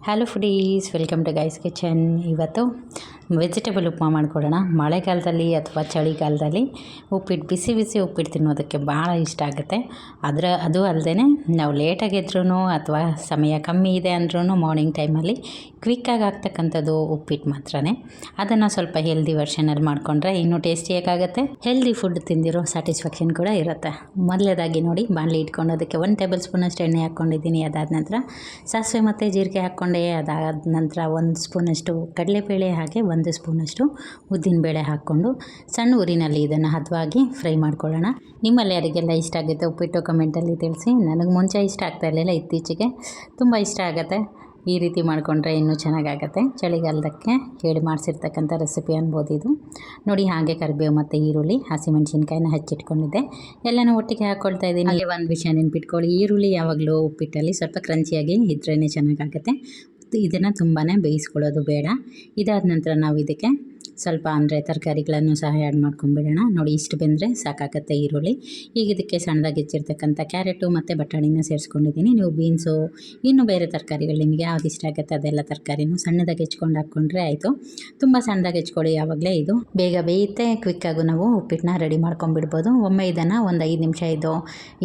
hello foodies welcome to guys kitchen ಇವತ್ತು vegetable upma ಮಾಡಿಕೊಡೋಣ. ಮಳೆಗಾಲದಲ್ಲಿ ಅಥವಾ ಚಳಿಗಾಲದಲ್ಲಿ ಉಪ್ಪಿಟ್ಟು, ಬಿಸಿ ಬಿಸಿ ಉಪ್ಪಿಟ್ಟು ತಿನ್ನೋದಕ್ಕೆ ಭಾಳ ಇಷ್ಟ ಆಗುತ್ತೆ. ಅದರ, ಅದು ಅಲ್ಲದೆ ನಾವು ಲೇಟಾಗಿ ಎದ್ರೂ ಅಥವಾ ಸಮಯ ಕಮ್ಮಿ ಇದೆ ಅಂದ್ರೂ ಮಾರ್ನಿಂಗ್ ಟೈಮಲ್ಲಿ ಕ್ವಿಕ್ಕಾಗಿ ಆಗ್ತಕ್ಕಂಥದ್ದು ಉಪ್ಪಿಟ್ಟು ಮಾತ್ರನೇ. ಅದನ್ನು ಸ್ವಲ್ಪ ಹೆಲ್ದಿ ವರ್ಷನಲ್ಲಿ ಮಾಡಿಕೊಂಡ್ರೆ ಇನ್ನೂ ಟೇಸ್ಟಿಯಾಗುತ್ತೆ ಹೆಲ್ದಿ ಫುಡ್ ತಿಂದಿರೋ ಸ್ಯಾಟಿಸ್ಫ್ಯಾಕ್ಷನ್ ಕೂಡ ಇರುತ್ತೆ. ಮೊದಲೇದಾಗಿ ನೋಡಿ, ಬಾಣಲಿ ಇಟ್ಕೊಂಡೋದಕ್ಕೆ ಒಂದು ಟೇಬಲ್ ಸ್ಪೂನಷ್ಟು ಎಣ್ಣೆ ಹಾಕ್ಕೊಂಡಿದ್ದೀನಿ. ಅದಾದ ನಂತರ ಸಾಸಿವೆ ಮತ್ತು ಜೀರಿಗೆ ಹಾಕ್ಕೊಂಡೇ. ಅದಾದ ನಂತರ ಒಂದು ಸ್ಪೂನಷ್ಟು ಕಡಲೆಬೇಳೆ ಹಾಗೆ ಒಂದು ಸ್ಪೂನಷ್ಟು ಉದ್ದಿನಬೇಳೆ ಹಾಕ್ಕೊಂಡು ಸಣ್ಣ ಊರಿನಲ್ಲಿ ಇದನ್ನು ಹದವಾಗಿ ಫ್ರೈ ಮಾಡ್ಕೊಳ್ಳೋಣ. ನಿಮ್ಮಲ್ಲಿ ಯಾರಿಗೆಲ್ಲ ಇಷ್ಟ ಆಗುತ್ತೆ ಉಪ್ಪಿಟ್ಟು ಕಮೆಂಟಲ್ಲಿ ತಿಳಿಸಿ. ನನಗೆ ಮುಂಚೆ ಇಷ್ಟ ಆಗ್ತಾ ಇರಲಿಲ್ಲ, ಇತ್ತೀಚೆಗೆ ತುಂಬ ಇಷ್ಟ ಆಗುತ್ತೆ. ಈ ರೀತಿ ಮಾಡಿಕೊಂಡ್ರೆ ಇನ್ನೂ ಚೆನ್ನಾಗಾಗತ್ತೆ. ಚಳಿಗಾಲದಕ್ಕೆ ಹೇಳಿ ಮಾಡಿಸಿರ್ತಕ್ಕಂಥ ರೆಸಿಪಿ ಅನ್ಬೋದು ಇದು. ನೋಡಿ ಹಾಗೆ ಕರಿಬೇವು ಮತ್ತು ಈರುಳ್ಳಿ, ಹಸಿಮೆಣ್ಸಿನ್ಕಾಯಿನ ಹಚ್ಚಿಟ್ಕೊಂಡಿದ್ದೆ. ಎಲ್ಲನೂ ಒಟ್ಟಿಗೆ ಹಾಕ್ಕೊಳ್ತಾ ಇದ್ದೀನಿ. ಒಂದು ವಿಷಯ ನೆನ್ಪಿಟ್ಕೊಳ್ಳಿ, ಈರುಳ್ಳಿ ಯಾವಾಗಲೂ ಉಪ್ಪಿಟ್ಟಲ್ಲಿ ಸ್ವಲ್ಪ ಕ್ರಂಚಿಯಾಗಿ ಇದ್ರೇ ಚೆನ್ನಾಗಾಗುತ್ತೆ. ಇದನ್ನು ತುಂಬಾ ಬೇಯಿಸ್ಕೊಳ್ಳೋದು ಬೇಡ. ಇದಾದ ನಂತರ ನಾವು ಇದಕ್ಕೆ ಸ್ವಲ್ಪ ಅಂದರೆ ತರಕಾರಿಗಳನ್ನು ಸಹ ಆ್ಯಡ್ ಮಾಡ್ಕೊಂಬಿಡೋಣ. ನೋಡಿ ಇಷ್ಟು ಬೆಂದರೆ ಸಾಕಾಗತ್ತೆ ಈರುಳ್ಳಿ. ಈಗ ಇದಕ್ಕೆ ಸಣ್ಣದಾಗಿ ಹೆಚ್ಚಿರ್ತಕ್ಕಂಥ ಕ್ಯಾರೆಟು ಮತ್ತು ಬಟಾಣಿನ ಸೇರಿಸ್ಕೊಂಡಿದ್ದೀನಿ. ನೀವು ಬೀನ್ಸು, ಇನ್ನೂ ಬೇರೆ ತರಕಾರಿಗಳು ನಿಮಗೆ ಯಾವ್ದು ಇಷ್ಟ ಆಗುತ್ತೆ ಅದೆಲ್ಲ ತರಕಾರಿನೂ ಸಣ್ಣದಾಗಿ ಹೆಚ್ಕೊಂಡು ಹಾಕ್ಕೊಂಡ್ರೆ ಆಯಿತು. ತುಂಬ ಸಣ್ಣದಾಗಿ ಹೆಚ್ಕೊಳ್ಳಿ ಯಾವಾಗಲೇ ಇದು. ಬೇಗ ಬೇಯುತ್ತೆ ಕ್ವಿಕ್ಕಾಗೂ ನಾವು ಉಪ್ಪಿಟ್ಟನ್ನ ರೆಡಿ ಮಾಡ್ಕೊಂಡ್ಬಿಡ್ಬೋದು ಒಮ್ಮೆ ಇದನ್ನು ಒಂದು ಐದು ನಿಮಿಷ ಇದು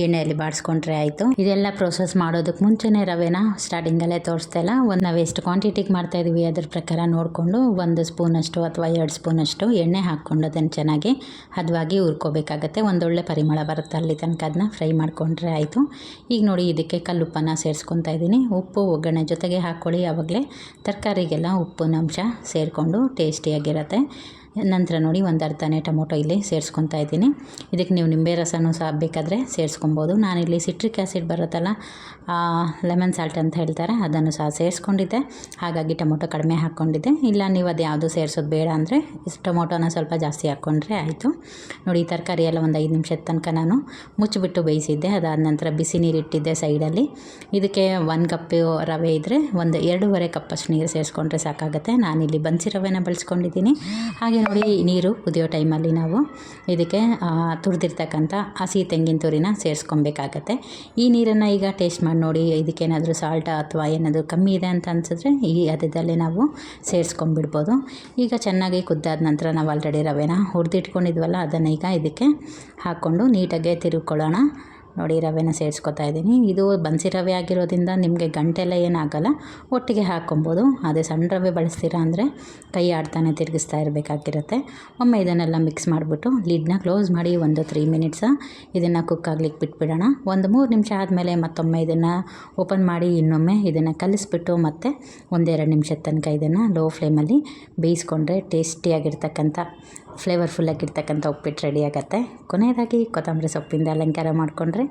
ಎಣ್ಣೆಯಲ್ಲಿ ಬಾಡಿಸ್ಕೊಂಡ್ರೆ ಆಯಿತು. ಇದೆಲ್ಲ ಪ್ರೋಸೆಸ್ ಮಾಡೋದಕ್ಕೆ ಮುಂಚೆನೇ ರವೆನ ಸ್ಟಾರ್ಟಿಂಗಲ್ಲೇ ತೋರಿಸ್ತಾ ಇಲ್ಲ ಒಂದು ನಾವು ಎಷ್ಟು ಕ್ವಾಂಟಿಟಿಗೆ ಮಾಡ್ತಾಯಿದ್ದೀವಿ ಅದ್ರ ಪ್ರಕಾರ ನೋಡಿಕೊಂಡು ಒಂದು ಸ್ಪೂನಷ್ಟು ಅಥವಾ ಎರಡು ಸ್ಪೂನಷ್ಟು ಎಣ್ಣೆ ಹಾಕ್ಕೊಂಡು ಅದನ್ನು ಚೆನ್ನಾಗಿ ಹದವಾಗಿ ಹುರ್ಕೋಬೇಕಾಗತ್ತೆ. ಒಂದೊಳ್ಳೆ ಪರಿಮಳ ಬರುತ್ತೆ ಅಲ್ಲಿ ತನಕ ಅದನ್ನ ಫ್ರೈ ಮಾಡಿಕೊಂಡ್ರೆ ಆಯಿತು. ಈಗ ನೋಡಿ ಇದಕ್ಕೆ ಕಲ್ಲುಪ್ಪನ್ನು ಸೇರಿಸ್ಕೊತಾ ಇದ್ದೀನಿ. ಉಪ್ಪು ಒಗ್ಗರಣೆ ಜೊತೆಗೆ ಹಾಕ್ಕೊಳ್ಳಿ. ಆವಾಗಲೇ ತರಕಾರಿಗೆಲ್ಲ ಉಪ್ಪಿನ ಅಂಶ ಸೇರಿಕೊಂಡು ಟೇಸ್ಟಿಯಾಗಿರುತ್ತೆ. ನಂತರ ನೋಡಿ ಒಂದು ಅರ್ಧನೇ ಟೊಮೊಟೊ ಇಲ್ಲಿ ಸೇರಿಸ್ಕೊತಾ ಇದ್ದೀನಿ. ಇದಕ್ಕೆ ನೀವು ನಿಂಬೆ ರಸನೂ ಸಹ ಬೇಕಾದರೆ ಸೇರಿಸ್ಕೊಬೋದು. ನಾನಿಲ್ಲಿ ಸಿಟ್ರಿಕ್ ಆ್ಯಸಿಡ್ ಬರುತ್ತಲ್ಲ ಲೆಮನ್ ಸಾಲ್ಟ್ ಅಂತ ಹೇಳ್ತಾರೆ, ಅದನ್ನು ಸಹ ಸೇರಿಸ್ಕೊಂಡಿದ್ದೆ. ಹಾಗಾಗಿ ಟೊಮೊಟೊ ಕಡಿಮೆ ಹಾಕ್ಕೊಂಡಿದ್ದೆ. ಇಲ್ಲ, ನೀವು ಅದು ಯಾವುದು ಸೇರಿಸೋದು ಬೇಡ ಅಂದರೆ ಟೊಮೊಟೊನ ಸ್ವಲ್ಪ ಜಾಸ್ತಿ ಹಾಕ್ಕೊಂಡ್ರೆ ಆಯಿತು. ನೋಡಿ ತರಕಾರಿ ಎಲ್ಲ ಒಂದು ಐದು ನಿಮಿಷದ ತನಕ ನಾನು ಮುಚ್ಚಿಬಿಟ್ಟು ಬೇಯಿಸಿದ್ದೆ. ಅದಾದ ನಂತರ ಬಿಸಿ ನೀರು ಇಟ್ಟಿದ್ದೆ ಸೈಡಲ್ಲಿ. ಇದಕ್ಕೆ ಒಂದು ಕಪ್ಪು ರವೆ ಇದ್ದರೆ ಒಂದು ಎರಡೂವರೆ ಕಪ್ಪಷ್ಟು ನೀರು ಸೇರಿಸ್ಕೊಂಡ್ರೆ ಸಾಕಾಗುತ್ತೆ. ನಾನಿಲ್ಲಿ ಬನ್ಸಿ ರವೆನ ಬಳಸ್ಕೊಂಡಿದ್ದೀನಿ. ಹಾಗೆ ನೋಡಿ ನೀರು ಕುದಿಯೋ ಟೈಮಲ್ಲಿ ನಾವು ಇದಕ್ಕೆ ತುರಿದಿರ್ತಕ್ಕಂಥ ಹಸಿ ತೆಂಗಿನ ತುರಿನ ಸೇರಿಸ್ಕೊಬೇಕಾಗತ್ತೆ. ಈ ನೀರನ್ನು ಈಗ ಟೇಸ್ಟ್ ಮಾಡಿ ನೋಡಿ, ಇದಕ್ಕೇನಾದರೂ ಸಾಲ್ಟ್ ಅಥವಾ ಏನಾದರೂ ಕಮ್ಮಿ ಇದೆ ಅಂತ ಅನ್ಸಿದ್ರೆ ಈ ಅದರಲ್ಲೇ ನಾವು ಸೇರಿಸ್ಕೊಂಬಿಡ್ಬೋದು ಈಗ ಚೆನ್ನಾಗಿ ಕುದ್ದಾದ ನಂತರ ನಾವು ಆಲ್ರೆಡಿ ರವೆನ ಹುರಿದಿಟ್ಕೊಂಡಿದ್ವಲ್ಲ, ಅದನ್ನು ಈಗ ಇದಕ್ಕೆ ಹಾಕ್ಕೊಂಡು ನೀಟಾಗೆ ತಿರುಗ್ಕೊಳ್ಳೋಣ. ನೋಡಿ ರವೆನ ಸೇರಿಸ್ಕೊತಾ ಇದ್ದೀನಿ. ಇದು ಬನ್ಸಿ ರವೆ ಆಗಿರೋದ್ರಿಂದ ನಿಮಗೆ ಗಂಟೆಲ್ಲ ಏನಾಗಲ್ಲ, ಒಟ್ಟಿಗೆ ಹಾಕ್ಕೊಬೋದು. ಅದೇ ಸಣ್ಣ ರವೆ ಬಳಸ್ತೀರಾ ಅಂದರೆ ಕೈ ಆಡ್ತಾನೆ ತಿರುಗಿಸ್ತಾ ಇರಬೇಕಾಗಿರುತ್ತೆ. ಒಮ್ಮೆ ಇದನ್ನೆಲ್ಲ ಮಿಕ್ಸ್ ಮಾಡಿಬಿಟ್ಟು ಲಿಡ್ನ ಕ್ಲೋಸ್ ಮಾಡಿ ಒಂದು ತ್ರೀ ಮಿನಿಟ್ಸ ಇದನ್ನು ಕುಕ್ ಆಗ್ಲಿಕ್ಕೆ ಬಿಟ್ಬಿಡೋಣ. ಒಂದು ಮೂರು ನಿಮಿಷ ಆದಮೇಲೆ ಮತ್ತೊಮ್ಮೆ ಇದನ್ನು ಓಪನ್ ಮಾಡಿ ಇನ್ನೊಮ್ಮೆ ಇದನ್ನು ಕಲಿಸ್ಬಿಟ್ಟು ಮತ್ತೆ ಒಂದೆರಡು ನಿಮಿಷದ ತನಕ ಇದನ್ನು ಲೋ ಫ್ಲೇಮಲ್ಲಿ ಬೇಯಿಸ್ಕೊಂಡ್ರೆ ಟೇಸ್ಟಿಯಾಗಿರ್ತಕ್ಕಂಥ ಫ್ಲೇವರ್ಫುಲ್ಲಾಗಿರ್ತಕ್ಕಂಥ ಉಪ್ಪಿಟ್ಟು ರೆಡಿ ಆಗುತ್ತೆ. ಕೊನೆಯದಾಗಿ ಕೊತ್ತಂಬರಿ ಸೊಪ್ಪಿಂದ ಅಲಂಕಾರ ಮಾಡಿಕೊಂಡ್ರೆ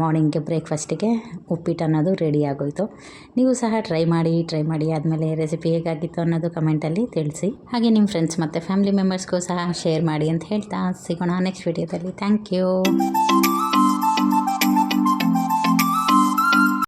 ಮಾರ್ನಿಂಗ್ಗೆ ಬ್ರೇಕ್ಫಾಸ್ಟಿಗೆ ಉಪ್ಪಿಟ್ಟು ಅನ್ನೋದು ರೆಡಿ ಆಗೋಯಿತು. ನೀವು ಸಹ ಟ್ರೈ ಮಾಡಿ ಟ್ರೈ ಮಾಡಿ ಆದಮೇಲೆ ರೆಸಿಪಿ ಹೇಗಾಗಿತ್ತು ಅನ್ನೋದು ಕಮೆಂಟಲ್ಲಿ ತಿಳಿಸಿ. ಹಾಗೆ ನಿಮ್ಮ ಫ್ರೆಂಡ್ಸ್ ಮತ್ತು ಫ್ಯಾಮಿಲಿ ಮೆಂಬರ್ಸ್ಗೂ ಸಹ ಶೇರ್ ಮಾಡಿ ಅಂತ ಹೇಳ್ತಾ ಸಿಗೋಣ ನೆಕ್ಸ್ಟ್ ವಿಡಿಯೋದಲ್ಲಿ ಥ್ಯಾಂಕ್ ಯು